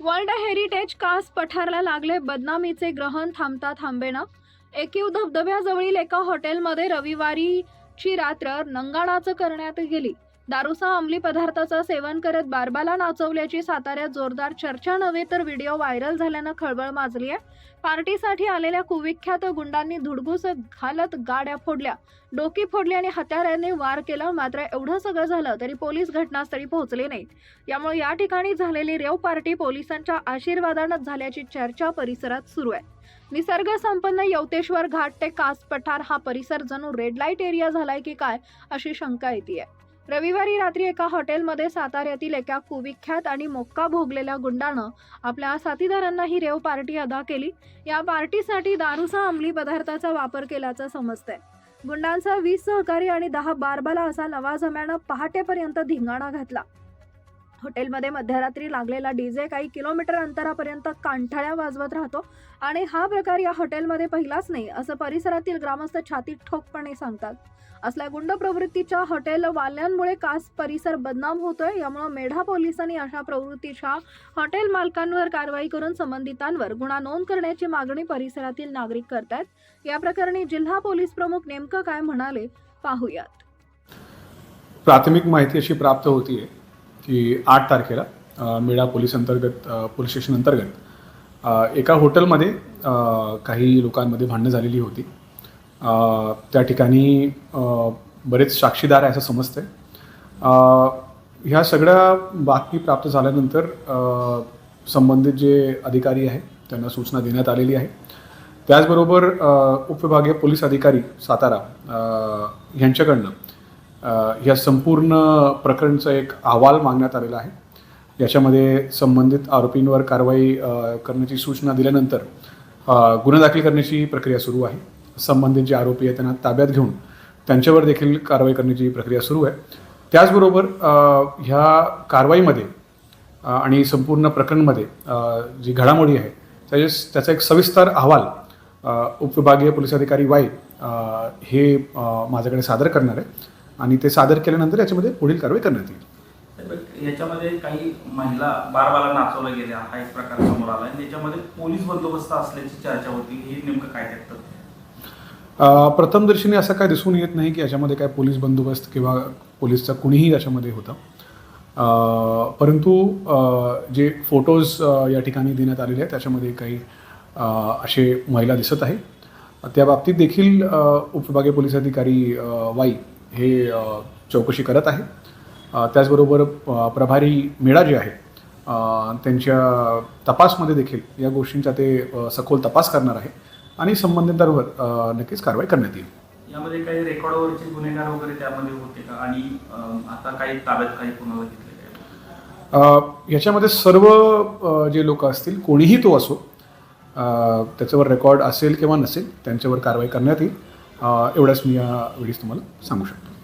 World heritage कास पठारला लागले बदनामीचे ग्रहण थांबता थांबेना. एकीव धबधब्याजवळील एका हॉटेलमध्ये रविवारीची रात्र नंगाणाचं करण्यात गेली. दारूसह अंमली पदार्थाचं सेवन करत बारबाला नाचवल्याची साताऱ्यात जोरदार चर्चा नव्हे तर व्हिडिओ व्हायरल झाल्यानं खळबळ माजली आहे पार्टीसाठी आलेल्या कुविख्यात गुंडांनी धुडगूस घालत गाड्या फोडल्या. डोकी फोडली आणि हत्याऱ्याने वार केला मात्र एवढं सगळं झालं तरी पोलीस घटनास्थळी पोहोचले नाहीत. यामुळे या ठिकाणी झालेली रेव पार्टी पोलिसांच्या आशीर्वादानं झाल्याची चर्चा परिसरात सुरू आहे. निसर्ग संपन्न यवतेश्वर घाट ते कास पठार हा परिसर जणू रेड लाइट एरिया झालाय की काय अशी शंका येते रविवारी रात्री एका हॉटेलमध्ये साताऱ्यातील एका कुविख्यात आणि मोक्का भोगलेल्या गुंडानं आपल्या साथीदारांना ही रेव पार्टी अदा केली. या पार्टीसाठी दारूचा अंमली पदार्थाचा वापर केल्याचं समजतंय. गुंडांचा वीस सहकारी आणि दहा बारबाला असा लवाजम्यानं पहाटेपर्यंत धिंगाणा घातला. हॉटेलमध्ये मध्यरात्री लागलेला डी जे काही किलोमीटर अंतरापर्यंत कांठाळ्या वाजवत राहतो. आणि हा प्रकार या हॉटेलमध्ये पहिलाच नाही असं परिसरातील ग्रामस्थ छाती ठोकपणे सांगतात. असल्या गुंड प्रवृत्तीच्या हॉटेल वाल्यांमुळे कास परिसर बदनाम होतोय यामुळे मेढा पोलिसांनी अशा प्रवृत्तीच्या हॉटेल मालकांवर कारवाई करून संबंधितांवर गुन्हा नोंद करण्याची मागणी परिसरातील नागरिक करतायत. या प्रकरणी जिल्हा पोलीस प्रमुख नेमकं काय म्हणाले पाहूयात. प्राथमिक माहिती अशी प्राप्त होतीये. की आठ तारखेला मेळा पोलीस अंतर्गत पोलीस स्टेशन अंतर्गत. एका हॉटेलमध्ये काही लोकांमध्ये भांडणं झालेली होती. त्या ठिकाणी बरेच साक्षीदार आहे असं समजतंय. आहे ह्या सगळ्या बातमी प्राप्त झाल्यानंतर संबंधित जे अधिकारी आहेत त्यांना सूचना देण्यात आलेली आहे. त्याचबरोबर उपविभागीय पोलीस अधिकारी सातारा यांच्याकडनं या संपूर्ण प्रकरणचा एक अहवाल मागण्यात आलेला आहे. याच्यामध्ये संबंधित आरोपींवर कारवाई करण्याची सूचना दिल्यानंतर गुन्हा दाखल करण्याची प्रक्रिया सुरू आहे. संबंधित जे आरोपी आहेत त्यांना ताब्यात घेऊन त्यांच्यावर देखील कारवाई करण्याची प्रक्रिया सुरू आहे. त्याचबरोबर ह्या कारवाईमध्ये आणि संपूर्ण प्रकरणमध्ये जी घडामोडी आहे त्याचे त्याचा एक सविस्तर अहवाल उपविभागीय पोलीस अधिकारी वाय हे माझ्याकडे सादर करणार आहे. आणि ते सादर केल्यानंतर याच्यामध्ये पुढील कारवाई करण्यात येईल. याच्यामध्ये काही महिला बारबाला नाचवल्या गेल्या हा एक प्रकार समोर आला आणि याच्यामध्ये पोलीस बंदोबस्त असल्याची चर्चा होती. हे नेमकं काय अ, प्रथमदर्शनी असं काय दिसून येत नाही की याच्यामध्ये काय पोलीस बंदोबस्त किंवा पोलीसचा कुणीही याच्यामध्ये होता. परंतु जे फोटोज या ठिकाणी देण्यात आलेले आहेत त्याच्यामध्ये काही असे महिला दिसत आहे त्या बाबतीत देखील उपविभागीय पोलीस अधिकारी वाई हे चौकशी करत आहे. त्याचबरोबर प्रभारी मेळा जे आहे त्यांच्या तपासमध्ये देखील या गोष्टींचा ते सखोल तपास करणार आहे आणि संबंधितांवर नक्कीच कारवाई करण्यात येईल. यामध्ये काही रेकॉर्डवरचे गुन्हेगार वगैरे त्यामध्ये होते का? आणि आता काही ताब्यात काही कुणाला घेतले याच्यामध्ये सर्व जे लोक असतील कोणीही तो असो त्याच्यावर रेकॉर्ड असेल किंवा नसेल त्यांच्यावर कारवाई करण्यात येईल. एवढंच मी या वेळेस तुम्हाला सांगू शकतो.